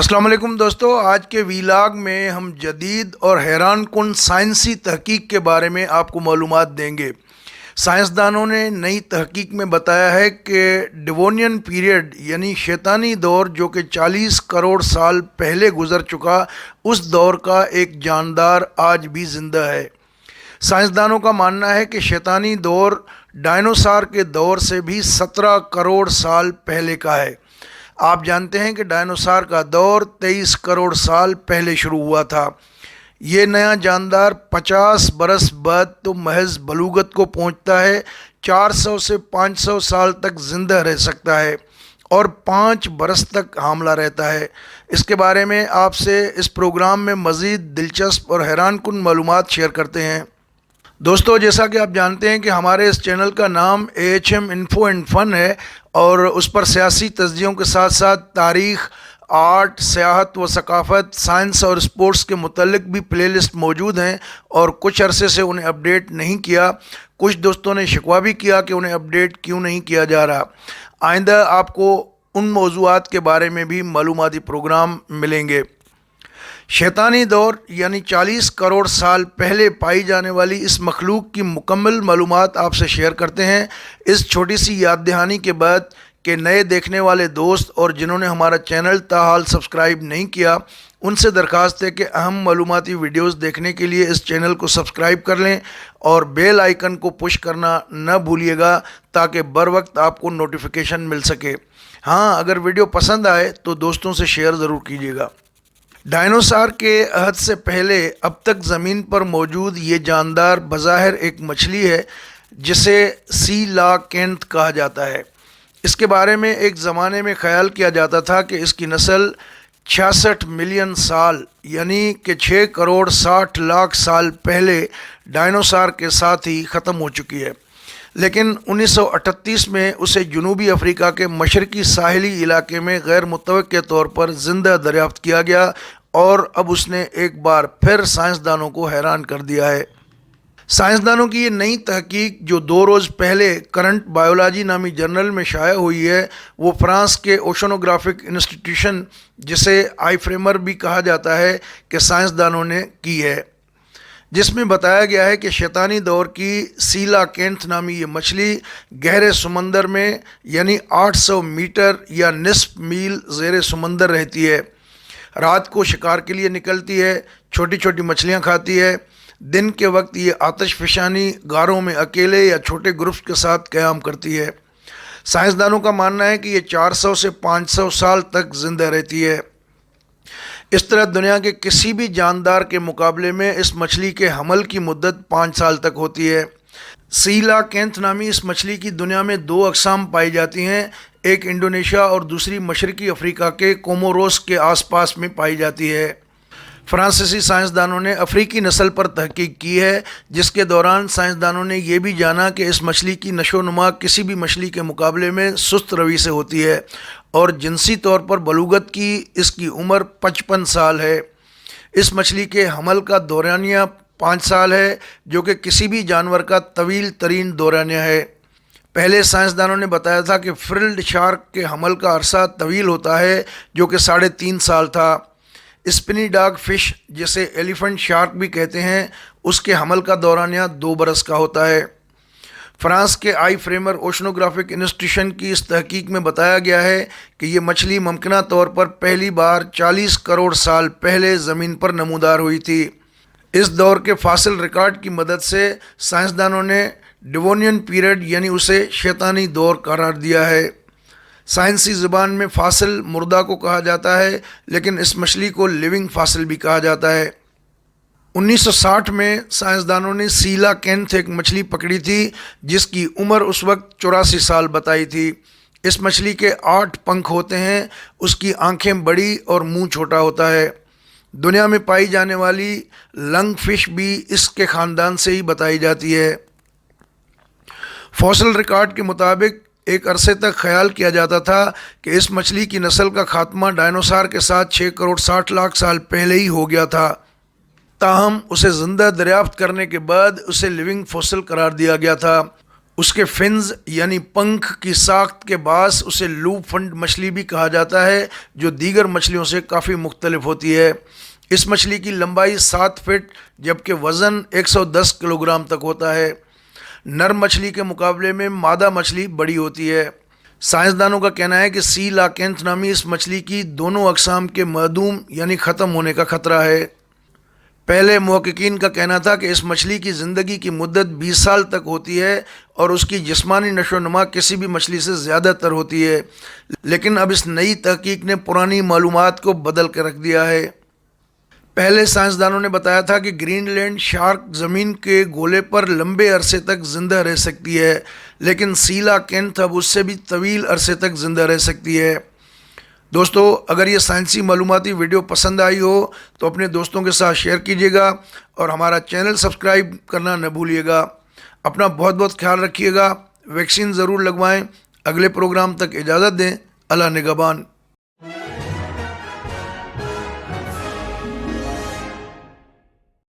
السلام علیکم دوستو، آج کے ویلاگ میں ہم جدید اور حیران کن سائنسی تحقیق کے بارے میں آپ کو معلومات دیں گے۔ سائنسدانوں نے نئی تحقیق میں بتایا ہے کہ ڈیوونین پیریڈ یعنی شیطانی دور جو کہ چالیس کروڑ سال پہلے گزر چکا، اس دور کا ایک جاندار آج بھی زندہ ہے۔ سائنسدانوں کا ماننا ہے کہ شیطانی دور ڈائنوسار کے دور سے بھی سترہ کروڑ سال پہلے کا ہے۔ آپ جانتے ہیں کہ ڈائنوسار کا دور تیئیس کروڑ سال پہلے شروع ہوا تھا۔ یہ نیا جاندار پچاس برس بعد تو محض بلوغت کو پہنچتا ہے، چار سو سے پانچ سو سال تک زندہ رہ سکتا ہے اور پانچ برس تک حاملہ رہتا ہے۔ اس کے بارے میں آپ سے اس پروگرام میں مزید دلچسپ اور حیران کن معلومات شیئر کرتے ہیں۔ دوستو، جیسا کہ آپ جانتے ہیں کہ ہمارے اس چینل کا نام A H M info and fun ہے اور اس پر سیاسی تجزیوں کے ساتھ ساتھ تاریخ، آرٹ، سیاحت و ثقافت، سائنس اور اسپورٹس کے متعلق بھی پلے لسٹ موجود ہیں اور کچھ عرصے سے انہیں اپڈیٹ نہیں کیا۔ کچھ دوستوں نے شکوہ بھی کیا کہ انہیں اپڈیٹ کیوں نہیں کیا جا رہا۔ آئندہ آپ کو ان موضوعات کے بارے میں بھی معلوماتی پروگرام ملیں گے۔ شیطانی دور یعنی چالیس کروڑ سال پہلے پائی جانے والی اس مخلوق کی مکمل معلومات آپ سے شیئر کرتے ہیں۔ اس چھوٹی سی یاد دہانی کے بعد کہ نئے دیکھنے والے دوست اور جنہوں نے ہمارا چینل تاحال سبسکرائب نہیں کیا، ان سے درخواست ہے کہ اہم معلوماتی ویڈیوز دیکھنے کے لیے اس چینل کو سبسکرائب کر لیں اور بیل آئیکن کو پش کرنا نہ بھولیے گا تاکہ بر وقت آپ کو نوٹیفیکیشن مل سکے۔ ہاں اگر ویڈیو پسند آئے تو دوستوں سے شیئر ضرور کیجیے گا۔ ڈائنوسار کے عہد سے پہلے اب تک زمین پر موجود یہ جاندار بظاہر ایک مچھلی ہے، جسے سی لا کینٹ کہا جاتا ہے۔ اس کے بارے میں ایک زمانے میں خیال کیا جاتا تھا کہ اس کی نسل چھیاسٹھ ملین سال یعنی کہ چھ کروڑ ساٹھ لاکھ سال پہلے ڈائنوسار کے ساتھ ہی ختم ہو چکی ہے۔ لیکن انیس سو اٹھتیس میں اسے جنوبی افریقہ کے مشرقی ساحلی علاقے میں غیر متوقع طور پر زندہ دریافت کیا گیا اور اب اس نے ایک بار پھر سائنسدانوں کو حیران کر دیا ہے۔ سائنسدانوں کی یہ نئی تحقیق جو دو روز پہلے کرنٹ بایولوجی نامی جرنل میں شائع ہوئی ہے، وہ فرانس کے اوشنوگرافک انسٹیٹیوشن، جسے آئی فریمر بھی کہا جاتا ہے کہ سائنسدانوں نے کی ہے۔ جس میں بتایا گیا ہے کہ شیطانی دور کی سیلا کینتھ نامی یہ مچھلی گہرے سمندر میں یعنی آٹھ سو میٹر یا نصف میل زیر سمندر رہتی ہے۔ رات کو شکار کے لیے نکلتی ہے، چھوٹی چھوٹی مچھلیاں کھاتی ہے۔ دن کے وقت یہ آتش فشانی گاروں میں اکیلے یا چھوٹے گروپس کے ساتھ قیام کرتی ہے۔ سائنسدانوں کا ماننا ہے کہ یہ چار سو سے پانچ سو سال تک زندہ رہتی ہے۔ اس طرح دنیا کے کسی بھی جاندار کے مقابلے میں اس مچھلی کے حمل کی مدت پانچ سال تک ہوتی ہے۔ سیلا کینتھ نامی اس مچھلی کی دنیا میں دو اقسام پائی جاتی ہیں۔ ایک انڈونیشیا اور دوسری مشرقی افریقہ کے کوموروس کے آس پاس میں پائی جاتی ہے۔ فرانسیسی سائنسدانوں نے افریقی نسل پر تحقیق کی ہے، جس کے دوران سائنسدانوں نے یہ بھی جانا کہ اس مچھلی کی نشو نما کسی بھی مچھلی کے مقابلے میں سست روی سے ہوتی ہے اور جنسی طور پر بلوغت کی اس کی عمر پچپن سال ہے۔ اس مچھلی کے حمل کا دورانیہ پانچ سال ہے، جو کہ کسی بھی جانور کا طویل ترین دورانیہ ہے۔ پہلے سائنسدانوں نے بتایا تھا کہ فرلڈ شارک کے حمل کا عرصہ طویل ہوتا ہے، جو کہ ساڑھے تین سال تھا۔ اسپنی ڈاگ فش، جسے ایلیفنٹ شارک بھی کہتے ہیں، اس کے حمل کا دورانیہ دو برس کا ہوتا ہے۔ فرانس کے آئی فریمر اوشنوگرافک انسٹیٹیوشن کی اس تحقیق میں بتایا گیا ہے کہ یہ مچھلی ممکنہ طور پر پہلی بار چالیس کروڑ سال پہلے زمین پر نمودار ہوئی تھی۔ اس دور کے فاصل ریکارڈ کی مدد سے سائنسدانوں نے ڈیوونین پیریڈ یعنی اسے شیطانی دور قرار دیا ہے۔ سائنسی زبان میں فاصل مردہ کو کہا جاتا ہے، لیکن اس مچھلی کو لیونگ فاصل بھی کہا جاتا ہے۔ انیس سو ساٹھ میں سائنسدانوں نے سیلا کینتھ ایک مچھلی پکڑی تھی، جس کی عمر اس وقت چوراسی سال بتائی تھی۔ اس مچھلی کے آٹھ پنکھ ہوتے ہیں، اس کی آنکھیں بڑی اور منہ چھوٹا ہوتا ہے۔ دنیا میں پائی جانے والی لنگ فش بھی اس کے خاندان سے ہی بتائی جاتی ہے۔ فوسل ریکارڈ کے مطابق ایک عرصے تک خیال کیا جاتا تھا کہ اس مچھلی کی نسل کا خاتمہ ڈائنوسار کے ساتھ چھ کروڑ ساٹھ لاکھ سال پہلے ہی ہو گیا تھا۔ تاہم، اسے زندہ دریافت کرنے کے بعد اسے لیونگ فوسل قرار دیا گیا تھا۔ اس کے فنز یعنی پنکھ کی ساخت کے باعث اسے لوپ فنڈ مچھلی بھی کہا جاتا ہے، جو دیگر مچھلیوں سے کافی مختلف ہوتی ہے۔ اس مچھلی کی لمبائی سات فٹ، جبکہ وزن ایک سو دس کلو گرام تک ہوتا ہے۔ نر مچھلی کے مقابلے میں مادہ مچھلی بڑی ہوتی ہے۔ سائنسدانوں کا کہنا ہے کہ سی لاکینتھ نامی اس مچھلی کی دونوں اقسام کے معدوم یعنی ختم ہونے کا خطرہ ہے۔ پہلے محققین کا کہنا تھا کہ اس مچھلی کی زندگی کی مدت بیس سال تک ہوتی ہے اور اس کی جسمانی نشو و نما کسی بھی مچھلی سے زیادہ تر ہوتی ہے۔ لیکن اب اس نئی تحقیق نے پرانی معلومات کو بدل کے رکھ دیا ہے۔ پہلے سائنسدانوں نے بتایا تھا کہ گرین لینڈ شارک زمین کے گولے پر لمبے عرصے تک زندہ رہ سکتی ہے، لیکن سیلا کینتھ اب اس سے بھی طویل عرصے تک زندہ رہ سکتی ہے۔ دوستو، اگر یہ سائنسی معلوماتی ویڈیو پسند آئی ہو تو اپنے دوستوں کے ساتھ شیئر کیجیے گا اور ہمارا چینل سبسکرائب کرنا نہ بھولیے گا۔ اپنا بہت بہت خیال رکھیے گا۔ ویکسین ضرور لگوائیں۔ اگلے پروگرام تک اجازت دیں۔ اللہ نگبان